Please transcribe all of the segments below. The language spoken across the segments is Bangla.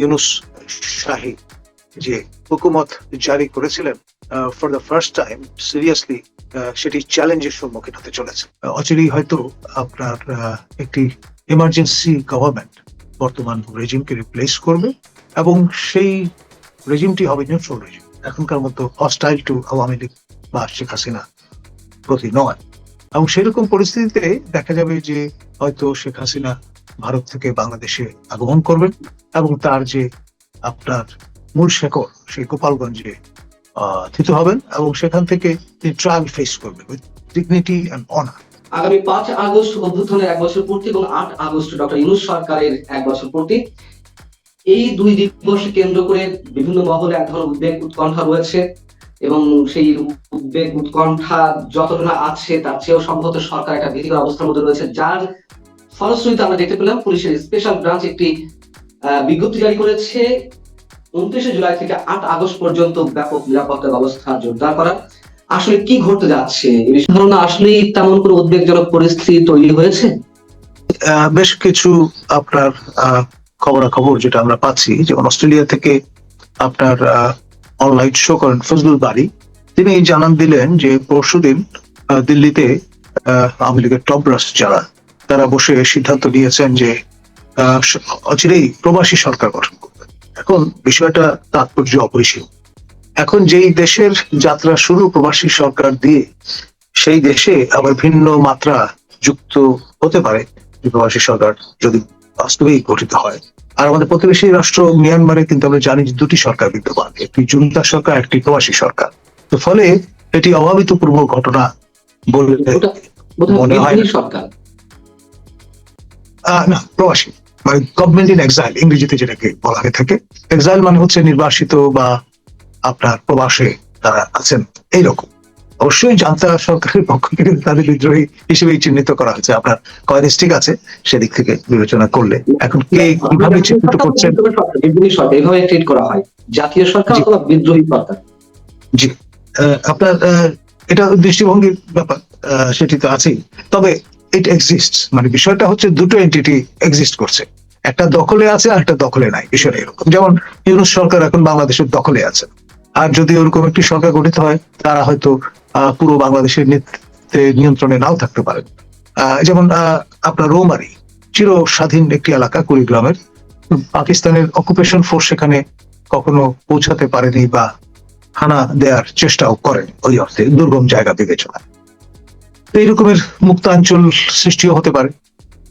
ইউনুস শাহী যে হুকুমত জারি করেছিলেন for the first time seriously সেটি চ্যালেঞ্জের সম্মুখীন হতে চলেছে। অচিরেই হয়তো আপনার একটি এমার্জেন্সি গভর্নমেন্ট বর্তমান রেজিমকে রিপ্লেস করবে এবং সেই রেজিমটি হবে নিউট্রাল রেজিম এখনকার মতো হস্টাইল টু আওয়ামী লীগ বা শেখ হাসিনা প্রতি নয়। এবং সেরকম পরিস্থিতিতে দেখা যাবে যে হয়তো শেখ হাসিনা ভারত থেকে বাংলাদেশে আগমন করবেন এবং তার যে আপনার মূল শেকড় সেই গোপালগঞ্জে থিত হবেন এবং সেখান থেকে তিনি ট্রায়াল ফেস করবেন উইথ ডিগনিটি অ্যান্ড অনার আগামী পাঁচ আগস্ট অভ্যুত্থানের এক বছর পূর্তি এবং আট আগস্ট ডক্টর ইউনুস সরকারের এক বছর পূর্তি। এই দুই দিবসকে কেন্দ্র করে বিভিন্ন মহলে এক ধরনের উদ্বেগ উৎকণ্ঠা রয়েছে এবং সেই উদ্বেগ উৎকণ্ঠা যতটা আছে তার চেয়েও সম্ভবত সরকার একটা ভীতিকর অবস্থার মধ্যে রয়েছে, যার ফলশ্রুতিতে আমরা দেখতে পেলাম পুলিশের স্পেশাল ব্রাঞ্চ একটি বিজ্ঞপ্তি জারি করেছে উনত্রিশে জুলাই থেকে আট আগস্ট পর্যন্ত ব্যাপক নিরাপত্তা ব্যবস্থা জোরদার করা। আসলে কি ঘটতে যাচ্ছে? ধারণা আসলেই তেমন কোনো উদ্বেগজনক পরিস্থিতি তৈরি হয়েছে? বেশ কিছু আপনার খবরাখবর যেটা আমরা পাচ্ছি, যেমন অস্ট্রেলিয়া থেকে আপনার অনলাইন শো করেন ফজলুল বাড়ি তিনি জানান দিলেন যে পরশুদিন দিল্লিতে আওয়ামী লীগের টপ ব্রাস যারা তারা বসে সিদ্ধান্ত নিয়েছেন যে আহ, অচিরেই প্রবাসী সরকার গঠন করবে। এখন বিষয়টা তাৎপর্য অপরিসীম। এখন যেই দেশের যাত্রা শুরু প্রবাসী সরকার দিয়ে সেই দেশে আবার ভিন্ন মাত্রা যুক্ত হতে পারে প্রবাসী সরকার যদি বাস্তবেই গঠিত হয়। আর আমাদের প্রতিবেশী রাষ্ট্র মিয়ানমারে কিন্তু আমরা জানি যে দুটি সরকার বিদ্যমান। একটি জুন্তা সরকার একটি প্রবাসী সরকার। তো ফলে এটি অভাবিত পূর্ব ঘটনা বলে মনে হয় সরকার। না প্রবাসী। মানে গভর্নমেন্ট ইন এক্সাইল ইংরেজিতে যেটাকে বলা হয়ে থাকে। এক্সাইল মানে হচ্ছে নির্বাসিত বা আপনার প্রবাসে তারা আছেন। এইরকম। অবশ্যই জান্তা সরকারের পক্ষ থেকে তাদের বিদ্রোহী হিসেবেই চিহ্নিত করা হয়েছে। আপনার কয়েস ঠিক আছে সেদিক থেকে বিবেচনা করলে। এখন কে কীভাবে চিহ্নিত করছেন? এভাবে ট্রিট করা হয়। জাতীয় সরকার অথবা বিদ্রোহী সরকার। জি। আপনার এটা দৃষ্টিভঙ্গির ব্যাপার। আহ, সেটি তো আছেই। তবে ইট এক্সিস্ট মানে বিষয়টা হচ্ছে দুটো এন্টিটি এক্সিস্ট করছে। একটা দখলে আছে আর একটা দখলে নাই, বিষয়টা এরকম। যেমন ইউনুস সরকার এখন বাংলাদেশের দখলে আছে। আর যদি ওরকম একটি সরকার গঠিত হয়, তারা হয়তো পুরো বাংলাদেশের নেতৃত্বে নিয়ন্ত্রণে নাও থাকতে পারেন। যেমন আপনার রৌমারি চির স্বাধীন একটি এলাকা কুড়িগ্রামের। পাকিস্তানের অকুপেশন ফোর্স সেখানে কখনো পৌঁছাতে পারেনি বা হানা দেওয়ার চেষ্টাও করেন, ওই অর্থে দুর্গম জায়গা বিবেচনা তো এই রকমের মুক্তাঞ্চল সৃষ্টিও হতে পারে।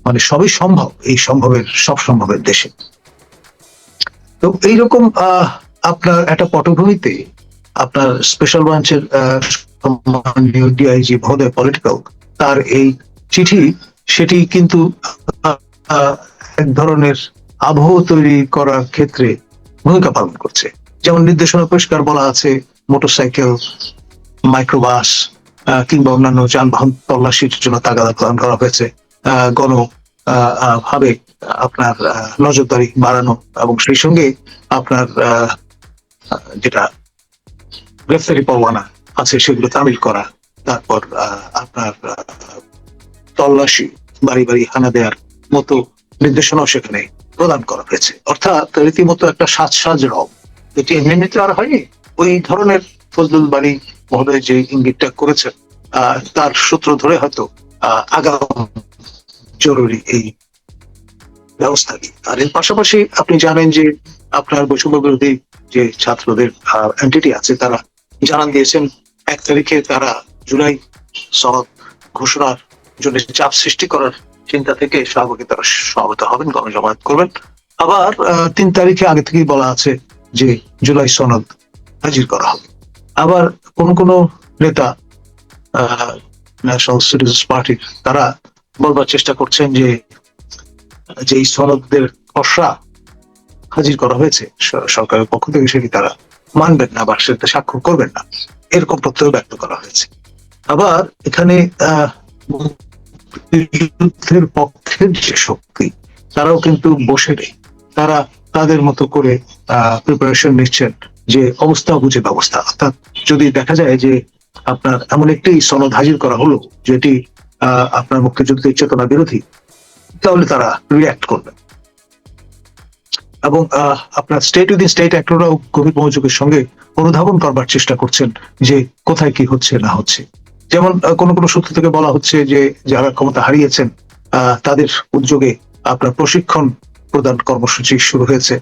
মানে সবই সম্ভব, এই সম্ভবের, সব সম্ভবের দেশে। তো এইরকম আপনার একটা পটভূমিতে আপনার স্পেশাল ব্রাঞ্চের ডিআইজি মহোদয় পলিটিক্যাল তার এই চিঠি, সেটি কিন্তু এক ধরনের আবহ তৈরি করার ক্ষেত্রে ভূমিকা পালন করছে। যেমন নির্দেশনা পরিষ্কার বলা আছে মোটরসাইকেল মাইক্রোবাস কিংবা অন্যান্য যানবাহন তল্লাশির জন্য তাগাদা প্রদান করা হয়েছে। গণ ভাবে আপনার নজরদারি বাড়ানো এবং সেই সঙ্গে আপনার যেটা গ্রেফতারি পরোয়ানা আছে সেগুলো তামিল করা, তারপর আপনার তল্লাশি, বাড়ি বাড়ি হানা দেওয়ার মতো নির্দেশনাও সেখানে প্রদান করা হয়েছে। অর্থাৎ রীতিমতো একটা সাজ সাজ রব। এটি এমনিতে আর হয়নি। ওই ধরনের ফজলুল বাড়ি মহোদয় যে ইঙ্গিতটা করেছেন তার সূত্র ধরে হয়তো আহ, জরুরি এই ব্যবস্থা নিই। আর এর পাশাপাশি আপনি জানেন যে আপনার বৈষম্য বিরোধী যে ছাত্রদের এন্টিটি আছে তারা জানান দিয়েছেন এক তারিখে তারা জুলাই সনদ ঘোষণার জন্য চাপ সৃষ্টি করার চিন্তা থেকে শাহবাগে তারা সমাবেত হবেন গণজমায়েত করবেন আবার তিন তারিখে আগে থেকেই বলা আছে যে জুলাই সনদ হাজির করা হবে আবার কোন কোন নেতা ন্যাশনাল সিটিজেন্স পার্টির তারা বলবার চেষ্টা করছেন যে যে এই সনদদের খসড়া হাজির করা হয়েছে সরকারের পক্ষ থেকে সেটি তারা মানবেন না বা সেটা স্বাক্ষর করবেন না। এরকম প্রত্যয় ব্যক্ত করা হয়েছে। আবার এখানে মুক্তিযুদ্ধের পক্ষের যে শক্তি, তারাও কিন্তু বসে নেই। তারা তাদের মতো করে প্রিপারেশন নিচ্ছেন। যে অবস্থা বুঝে ব্যবস্থা। অর্থাৎ যদি দেখা যায় যে আপনার এমন একটি সনদ হাজির করা হলো, যেটি আপনার মুক্তিযুদ্ধের চেতনা বিরোধী, তাহলে তারা রিয়াক্ট করবে। এবং আপনার স্টেট উইদিন স্টেট অ্যাক্টররাও গভীর মনোযোগের সঙ্গে অনুধাবন করবার চেষ্টা করছেন যে কোথায় কি হচ্ছে, না হচ্ছে। যেমন কোন কোনো সূত্র থেকে বলা হচ্ছে যে যারা ক্ষমতা হারিয়েছেন তাদের উদ্যোগে আপনার প্রশিক্ষণ প্রদান কর্মসূচি শুরু হয়েছে।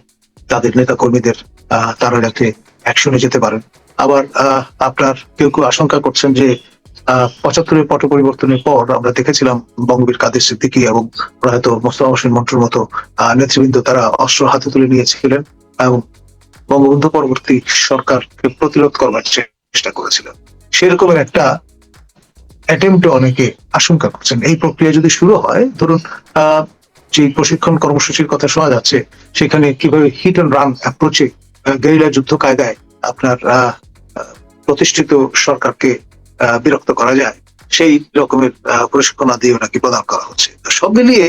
তাদের নেতা কর্মীদের তারা যাতে অ্যাকশনে যেতে পারেন। আবার আপনার কেউ কেউ আশঙ্কা করছেন যে পঁচাত্তরের পট পরিবর্তনের পর আমরা দেখেছিলাম বঙ্গবীর কাদের সিদ্দিকী এবং প্রয়াত মোস্তফা হোসেন মন্টুর মতো নেতৃবৃন্দ তারা অস্ত্র হাতে তুলে নিয়েছিলেন এবং বঙ্গবন্ধু পরবর্তী সরকারকে প্রতিরোধ করবার চেষ্টা করেছিলেন সেরকমের একটা অ্যাটেম্পটে অনেকে আশঙ্কা করছেন। এই প্রক্রিয়া যদি শুরু হয়, ধরুন যে প্রশিক্ষণ কর্মসূচির কথা শোনা যাচ্ছে, সেখানে কীভাবে হিট অ্যান্ড রান অ্যাপ্রোচে গেরিলা যুদ্ধ কায়দায় আপনার প্রতিষ্ঠিত সরকারকে বিরক্ত করা যায়, সেই রকমের প্রশিক্ষণ আদিও নাকি প্রদান করা হচ্ছে। সব মিলিয়ে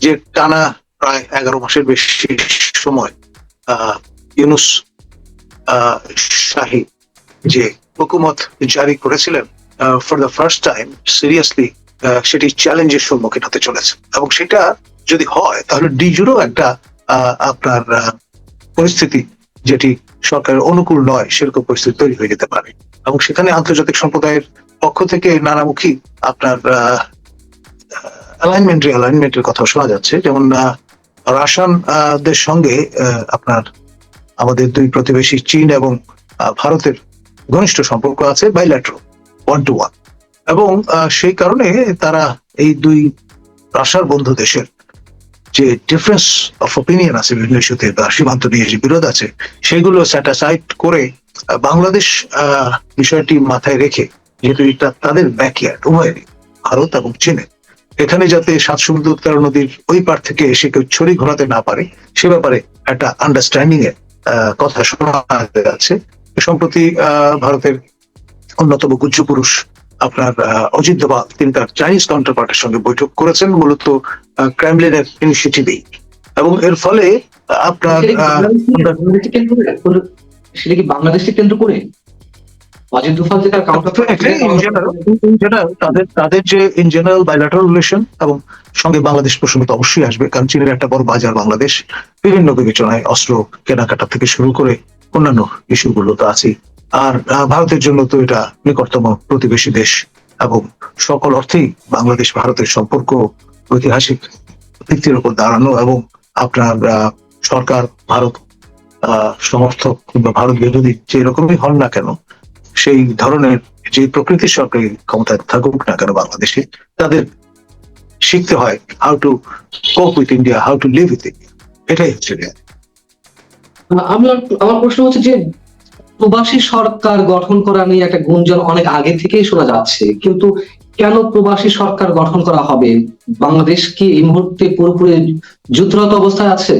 যে টানা প্রায় এগারো মাসের বেশি সময় ইউনুস শাহী যে হুকুমত জারি করেছিলেন for the first time seriously সেটি চ্যালেঞ্জের সম্মুখীন হতে চলেছে এবং সেটা যদি হয়, তাহলে ডিজুরও একটা আপনার পরিস্থিতি যেটি সরকারের অনুকূল নয় সেরকম পরিস্থিতি তৈরি হয়ে যেতে পারে। এবং সেখানে আন্তর্জাতিক সম্প্রদায়ের পক্ষ থেকে নানামুখী আপনার অ্যালাইনমেন্ট অ্যালাইনমেন্টের কথা শোনা যাচ্ছে। যেমন আহ, রাশিয়ান আহ, দের সঙ্গে আপনার আমাদের দুই প্রতিবেশী চীন এবং ভারতের ঘনিষ্ঠ সম্পর্ক আছে বাইল্যাট্রো ওয়ান টু ওয়ান এবং সেই কারণে তারা এই দুই রাশার বন্ধু দেশের যে ডিফারেন্স অফ ওপিনিয়ন আছে বিভিন্ন ইস্যুতে বা সীমান্ত নিয়ে যে বিরোধ আছে, সেগুলো স্যাটাসাইড করে বাংলাদেশ বিষয়টি মাথায় রেখে, যেহেতু এটা তাদের ব্যাকয়ার্ড উভয়েরই, ভারত এবং চীনে, এখানে যাতে সাত সমুদ্র নদীর ওই পার থেকে এসে কেউ ছড়ি ঘোরাতে না পারে, সে ব্যাপারে একটা আন্ডারস্ট্যান্ডিং এর কথা শোনা যাচ্ছে। সম্প্রতি ভারতের অন্যতম গুজ্জ পুরুষ আপনার অজিত দোভাল তিনি তার চাইনিজ কাউন্টারপার্টের সঙ্গে বৈঠক করেছেন মূলত ক্রামলিনের ইনিশিয়েটিভেই এবং এর ফলে আপনার সেটা কি বাংলাদেশকে কেন্দ্র করে? অজিত যে তার তাদের তাদের যে ইন জেনারেল বাইলাটারাল রিলেশন এবং সঙ্গে বাংলাদেশ প্রসঙ্গ তো অবশ্যই আসবে কারণ চীনের একটা বড় বাজার বাংলাদেশ বিভিন্ন বিবেচনায় অস্ত্র কেনাকাটা থেকে শুরু করে অন্যান্য ইস্যুগুলো তো আছেই। আর ভারতের জন্য তো এটা নিকটতম প্রতিবেশী দেশ এবং সকল অর্থেই বাংলাদেশ ভারতের সম্পর্ক ঐতিহাসিক ভিত্তির উপর দাঁড়ানো এবং আপনার সরকার, ভারত সমর্থক কিংবা ভারত বিরোধী যে রকমই হন না কেন, সেই ধরনের যে প্রকৃতির সরকারি ক্ষমতায় থাকুক না কেন বাংলাদেশে, তাদের শিখতে হয় how to cope with India how to live with India এটাই হচ্ছে। আমার আমার প্রশ্ন হচ্ছে যে প্রবাসী সরকার গঠন করা নিয়ে একটা গুঞ্জন অনেক আগে থেকেই শোনা যাচ্ছে। কিন্তু কেন প্রবাসী সরকার গঠন করা হবে? বাংলাদেশ কি এই মুহূর্তে পুরোপুরি যুদ্ধরত অবস্থায় আছে?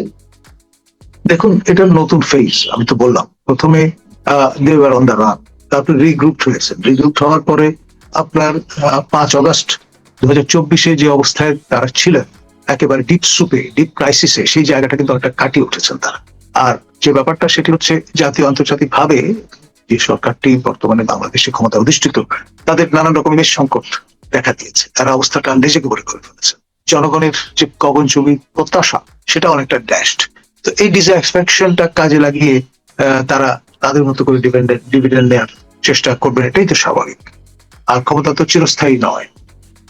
দেখুন, এটা নতুন ফেজ আমি তো বললাম। প্রথমে দেওয়ার অন দ্য রান তারপরে রিগ্রুপ হয়েছেন। রিগ্রুপ হওয়ার পরে আপনার পাঁচ অগস্ট দু হাজার চব্বিশে যে অবস্থায় তারা ছিলেন, একেবারে ডিপ সুপে ডিপ ক্রাইসিসে সেই জায়গাটা কিন্তু একটা কাটিয়ে উঠেছেন তারা। আর যে ব্যাপারটা সেটি হচ্ছে জাতীয় আন্তর্জাতিক ভাবে যে সরকারটি বর্তমানে বাংলাদেশে ক্ষমতা অধিষ্ঠিত, তাদের নানান রকমের সংকট দেখা দিয়েছে। তারা অবস্থাটা নিজেকে বলে করে ফেলেছে। জনগণের যে গগনচুবি প্রত্যাশা সেটা অনেকটা ড্যাশড তো এই ডিসএক্সপেকশনটা কাজে লাগিয়ে তারা তাদের মতো করে ডিপেন্ডেন্ট ডিভিডেন্ড নেওয়ার চেষ্টা করবেন, এটাই তো স্বাভাবিক। আর ক্ষমতা তো চিরস্থায়ী নয়।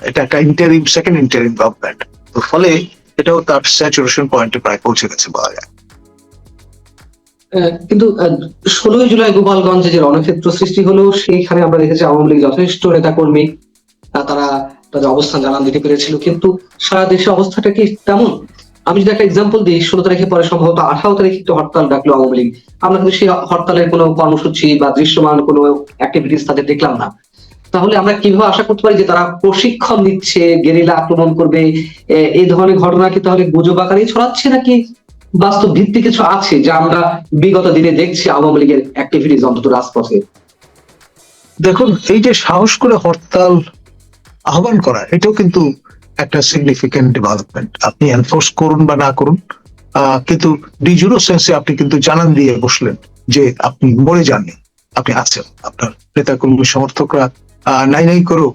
এটা একটা ইন্টারিম সেকেন্ড ইন্টারিম গভর্নমেন্ট তো ফলে এটাও তার স্যাচুরেশন পয়েন্টে প্রায় পৌঁছে গেছে বলা যায়। কিন্তু ষোলোই জুলাই গোপালগঞ্জে যে রণক্ষেত্র সৃষ্টি হলো, সেইখানে আমরা দেখেছি আওয়ামী লীগ যথেষ্ট নেতা কর্মী তারা তাদের অবস্থান জানান দিতে পেরেছিল। কিন্তু সারা দেশে অবস্থাটা কি তেমন? আমি যদি একটা এক্সাম্পল দিই, ষোলো তারিখে পরে সম্ভবত আঠারো তারিখে একটু হরতাল ডাকলো আওয়ামী লীগ। আমরা কিন্তু সেই হরতালের কোনো কর্মসূচি বা দৃশ্যমান কোনো অ্যাক্টিভিটিস তাদের দেখলাম না। তাহলে আমরা কীভাবে আশা করতে পারি যে তারা প্রশিক্ষণ নিচ্ছে গেরিলা আক্রমণ করবে? এই ধরনের ঘটনা কি তাহলে গুজব আকারেই ছড়াচ্ছে নাকি বাস্তব ভিত্তি কিছু আছে যা আমরা বিগত দিনে দেখছি আওয়ামী লীগের অ্যাক্টিভিটিস অন্তত রাজপথে? দেখুন, এই যে সাহস করে হরতাল আহ্বান করা, এটাও কিন্তু একটা সিগনিফিকেন্ট ডেভেলপমেন্ট আপনি এনফোর্স করুন বা না করুন কিন্তু ডিজুরো সেন্সে আপনি কিন্তু জানান দিয়ে বসলেন যে আপনি মরে যাননি, আপনি আছেন। আপনার নেতা কর্মী সমর্থকরা নাই নাই করেও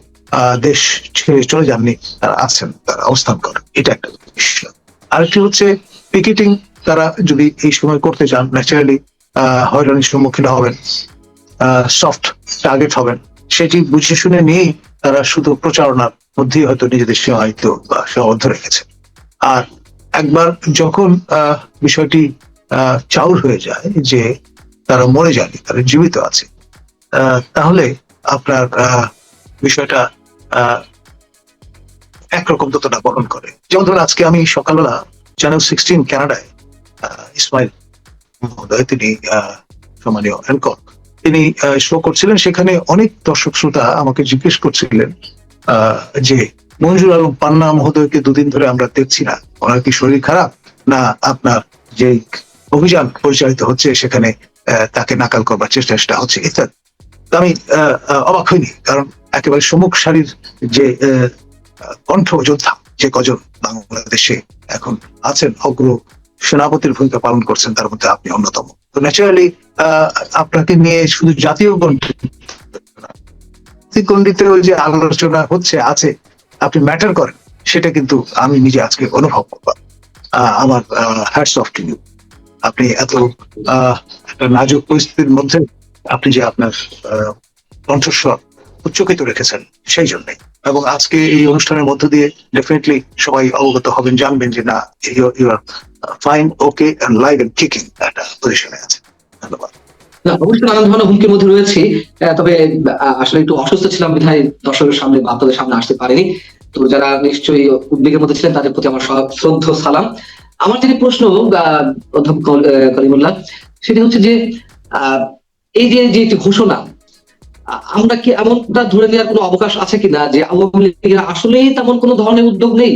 দেশ ছেড়ে চলে যাননি, তারা আছেন, তারা অবস্থান করেন। এটা একটা বিষয় আরেকটি হচ্ছে পিকেটিং তারা যদি এই সময় করতে চান ন্যাচারালি হয়রানির সম্মুখীন হবেন সফট টার্গেট হবেন। সেটি বুঝে শুনে নিয়েই তারা শুধু প্রচারণার মধ্যেই হয়তো নিজেদের সীমায়িত বা সীমাবদ্ধ রেখেছে। আর একবার যখন বিষয়টি চাউর হয়ে যায় যে তারা মরে যায়নি, তারা জীবিত আছে তাহলে আপনার বিষয়টা একরকম ততটা বহন করে। যেমন ধরুন, আজকে আমি সকালবেলা চ্যানেল সিক্সটিন কানাডায় ইসমাইল মহোদয়, তিনি সম্মানীয় অ্যাঙ্কর তিনি শো করছিলেন, সেখানে অনেক দর্শক শ্রোতা আমাকে জিজ্ঞেস করছিলেন যে মঞ্জুর আলম পান্না মহোদয়কে দুদিন ধরে আমরা দেখছি না, ওনার কি শরীর খারাপ, না আপনার যে অভিযান পরিচালিত হচ্ছে, সেখানে তাকে নাকাল করবার চেষ্টা চেষ্টা হচ্ছে ইত্যাদি। আমি অবাক হইনি, কারণ একেবারে সম্মুখ সারির যে কণ্ঠ যোদ্ধা যে কজন বাংলাদেশে এখন আছেন, অগ্র সেনাপতির ভূমিকা পালন করছেন, তার মধ্যে আপনি অন্যতম। তো ন্যাচারালি আপনাকে নিয়ে শুধু জাতীয় গণ্ডিতে ওই যে আলোচনা হচ্ছে, আছে, আপনি ম্যাটার করেন, সেটা কিন্তু আমি নিজে আজকে অনুভব করলাম। আমার হ্যাটস অফ টু আপনি এত নাজুক পরিস্থিতির মধ্যে আপনি যে আপনার কণ্ঠস্বর উচ্চকিত রেখেছেন, সেই জন্যই এবং আজকে এই অনুষ্ঠানের মধ্য দিয়ে ডেফিনেটলি সবাই অবগত হবেন, জানবেন যে না you are fine okay and live and kicking একটা পজিশনে আছে। ধন্যবাদ। অবশ্যই নানান ধরনের হুমকির মধ্যে রয়েছে। তবে আসলে একটু অসুস্থ ছিলাম, বিধায় দর্শকের সামনে আপনাদের সামনে আসতে পারিনি। তো যারা নিশ্চয়ই উদ্বেগের মধ্যে ছিলেন, তাদের প্রতি আমার শ্রদ্ধ, সালাম। আমার যেটি প্রশ্ন অধ্যাপক করিমুল্লাহ, সেটি হচ্ছে যে এই যে যে ঘোষণা আমরা কি এমনটা ধরে নেওয়ার কোনো অবকাশ আছে কিনা যে আওয়ামী লীগের আসলেই তেমন কোনো ধরনের উদ্যোগ নেই?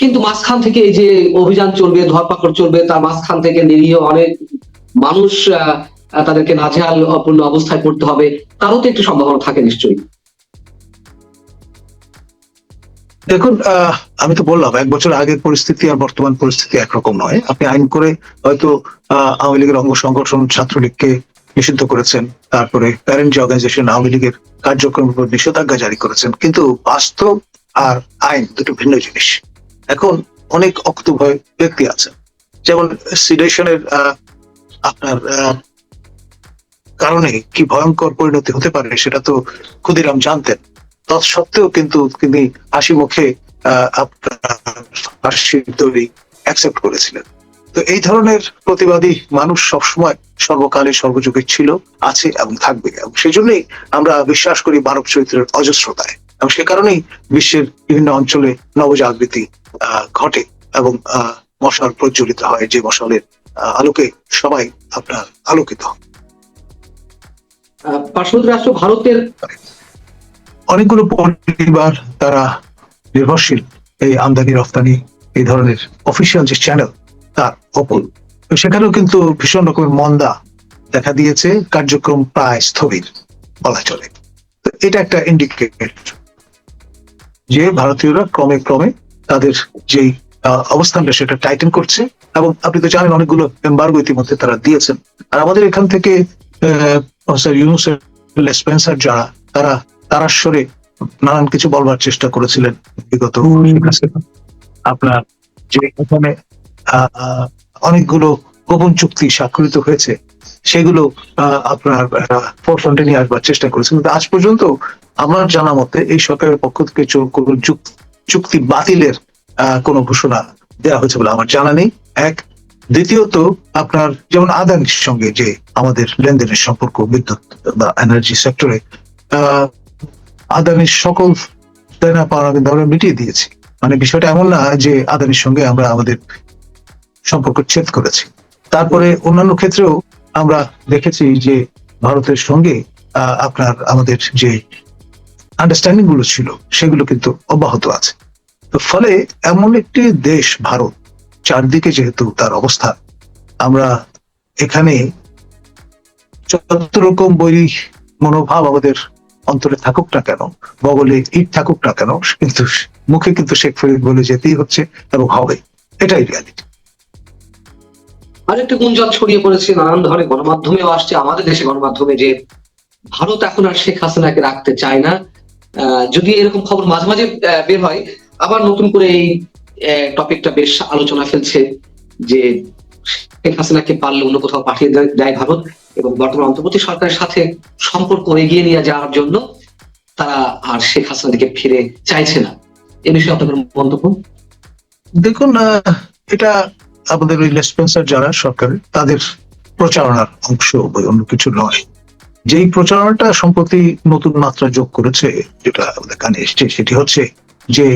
কিন্তু মাঝখান থেকে এই যে অভিযান চলবে ধরপাকড় চলবে, তার মাঝখান থেকে নিরীহ অনেক মানুষ তাদেরকে নাজেহাল, অপূর্ণ অবস্থায় পড়তে হবে, তারও তো একটু সম্ভাবনা থাকে নিশ্চয়ই। দেখুন আমি তো বললাম, এক বছর আগের পরিস্থিতি আর বর্তমান পরিস্থিতি একরকম নয়। আপনি আইন করে হয়তো আওয়ামী লীগের অঙ্গ সংগঠন ছাত্রলীগকে নিষিদ্ধ করেছেন, তারপরে প্যারেন্ট যে অর্গানাইজেশন আওয়ামী লীগের কার্যক্রমের উপর নিষেধাজ্ঞা জারি করেছেন, কিন্তু বাস্তব আর আইন দুটো ভিন্ন জিনিস। এখন অনেক অক্তভয় ব্যক্তি আছে। যেমন সিডেশনের আপনার কারণে কি ভয়ঙ্কর পরিণতি হতে পারে সেটা তো ক্ষুদিরাম জানতেন। তৎসত্ত্বেও কিন্তু তিনি হাসি মুখে দড়ি অ্যাকসেপ্ট করেছিলেন। তো এই ধরনের প্রতিবাদী মানুষ সবসময় সর্বকালে সর্বযুগে ছিল, আছে এবং থাকবে। এবং সেই জন্যই আমরা বিশ্বাস করি মানব চরিত্রের অজস্রতায়। এবং সে কারণেই বিশ্বের বিভিন্ন অঞ্চলে নবজাগৃতি ঘটে এবং মশাল প্রজ্বলিত হয় যে মশালের আলোকে সবাই আপনার আলোকিত পার্শ্ববর্তী রাষ্ট্র ভারতের অনেকগুলো পরিবার তারা নির্ভরশীল এই আমদানি রফতানি এই ধরনের অফিসিয়াল যে চ্যানেল তার ওপর। সেখানেও কিন্তু ভীষণ রকমের মন্দা দেখা দিয়েছে কার্যক্রম প্রায় স্থবির বলা চলে। তো এটা একটা ইন্ডিকেট যে ভারতীয়রা ক্রমে ক্রমে তাদের যেই অবস্থানটা সেটা টাইটেন করছে এবং আপনি তো জানেন অনেকগুলো এম্বার্গো ইতিমধ্যে তারা দিয়েছেন। আর আমাদের এখান থেকে প্রফেসর ইউনুসের যারা তারা তারাস্বরে নানান কিছু বলবার চেষ্টা করেছিলেন বিগত আপনার যে এখানে অনেকগুলো গোপন চুক্তি স্বাক্ষরিত হয়েছে সেগুলো আহ, আপনার ফোরফ্রন্টে নিয়ে আসবার চেষ্টা করেছেন। কিন্তু আজ পর্যন্ত আমার জানা মতে এই সরকারের পক্ষ থেকে কোনো চুক্তি বাতিলের কোনো ঘোষণা দেওয়া হয়েছে বলে আমার জানা নেই। এক। দ্বিতীয়ত, আপনার যেমন আদানির সঙ্গে যে আমাদের লেনদেনের সম্পর্ক, বিদ্যুৎ বা এনার্জি সেক্টরে আদানির সকল দেনা পাওনা কিন্তু আমরা মিটিয়ে দিয়েছি। মানে বিষয়টা এমন না যে আদানির সঙ্গে আমরা আমাদের সম্পর্ক ছেদ করেছি। তারপরে অন্যান্য ক্ষেত্রেও আমরা দেখেছি যে ভারতের সঙ্গে আপনার আমাদের যে আন্ডারস্ট্যান্ডিংগুলো ছিল, সেগুলো কিন্তু অব্যাহত আছে। তো ফলে এমন একটি দেশ, ভারত, চারদিকে যেহেতু তার অবস্থা আমরা এখানে যত রকম বৈরী মনোভাব আমাদের অন্তরে থাকুক না কেন, বগলে ইট থাকুক না কেন, কিন্তু মুখে কিন্তু শেখ ফরিদ বলে যেতেই হচ্ছে এবং হবে এটাই রিয়ালিটি আরেকটা গুঞ্জন ছড়িয়ে পড়েছে, নানান ধরনের গণমাধ্যমেও আসছে, আমাদের দেশে গণমাধ্যমে যে ভারত এখন আর শেখ হাসিনাকে রাখতে চায় না যদি এরকম খবর মাঝে মাঝে বের হয়, আবার নতুন করে এই টপিকটা বেশ আলোচনা ফেলছে যে শেখ হাসিনাকে পারলে অন্য কোথাও পাঠিয়ে দেয়- ভারত এবং বর্তমান অন্তর্বর্তী সরকারের সাথে সম্পর্ক এগিয়ে নিয়ে যাওয়ার জন্য তারা আর শেখ হাসিনা দিকে ফিরে চাইছে না। এ বিষয়ে আপনার কোনো মন্তব্য? দেখুন এটা আমাদের ওই লেসপেন্সার যারা সরকারের, তাদের প্রচারণার অংশ অন্য কিছু নয়। যেই প্রচারণাটা সম্প্রতি নতুন মাত্রা যোগ করেছে, যেটা আমাদের কানে এসছে, সেটি হচ্ছে যে,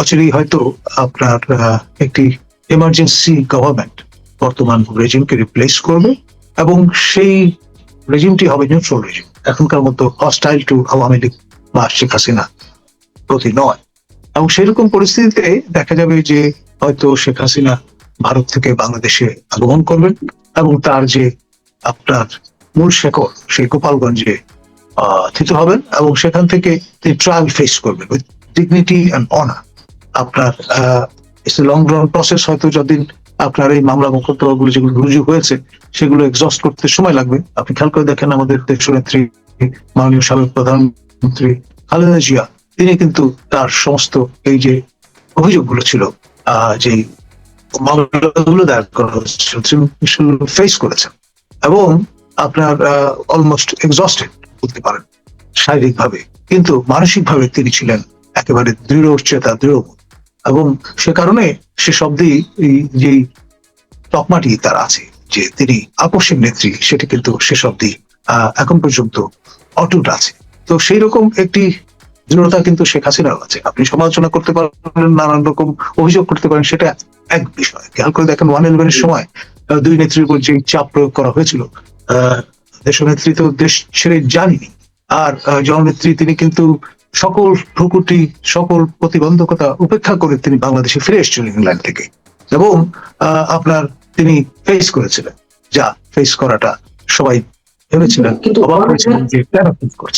অচিরেই হয়তো আপনার একটি এমার্জেন্সি গভর্নমেন্ট বর্তমান রেজিমকে রিপ্লেস করবে এবং সেই রেজিমটি হবে নিউট্রাল রেজিম এখনকার মতো হস্টাইল টু আওয়ামী লীগ বা শেখ হাসিনা প্রতি নয়। এবং সেরকম পরিস্থিতিতে দেখা যাবে যে, হয়তো শেখ হাসিনা ভারত থেকে বাংলাদেশে আগমন করবেন এবং তার যে আপনার মূল শেকড় সেই গোপালগঞ্জে থিত হবেন এবং সেখান থেকে তিনি ট্রায়াল ফেস করবেন উইথ ডিগনিটি অ্যান্ড অনার আপনার লং রান প্রসেস হয়তো যতদিন আপনার এই মামলা মোকদ্দমাগুলো যেগুলো রুজু হয়েছে, সেগুলো এক্সস্ট করতে সময় লাগবে। আপনি খেয়াল করে দেখেন আমাদের দেশনেত্রী মাননীয় সাবেক প্রধানমন্ত্রী খালেদা জিয়া, তিনি কিন্তু তার সমস্ত এই যে অভিযোগগুলো ছিল যে মামলাগুলো দায়ের করা হয়েছিল ফেস করেছেন। এবং আপনার অলমোস্ট এক্সস্টেড বলতে পারেন শারীরিকভাবে। কিন্তু মানসিকভাবে তিনি ছিলেন একেবারে দৃঢ় চেতা দৃঢ় এবং সে কারণে সে শব্দেই যেই তকমাটি তার আছে যে তিনি আপসের নেত্রী সেটি কিন্তু অব্দি আহ, এখন পর্যন্ত অটুট আছে। তো সেই রকম একটি দৃঢ়তা কিন্তু শেখ হাসিনার আছে। আপনি সমালোচনা করতে পারেন নানান রকম অভিযোগ করতে পারেন সেটা এক বিষয়। খেয়াল করে দেখেন ওয়ান ইলেভেনের সময় দুই নেত্রীর উপর যে চাপ প্রয়োগ করা হয়েছিল দেশনেত্রী তো দেশ ছেড়ে যাননি আর জননেত্রী তিনি কিন্তু সকল ভ্রুকুটি সকল প্রতিবন্ধকতা উপেক্ষা করে তিনি বাংলাদেশে ফিরে এসেছিলেন ইংল্যান্ড থেকে। এবং আহ, আপনার তিনি ফেস করেছিলেন। যা ফেস করাটা সবাই ভেবেছিলেন কিন্তু অবাক হয়েছিলেন যে কেন ফেস করছে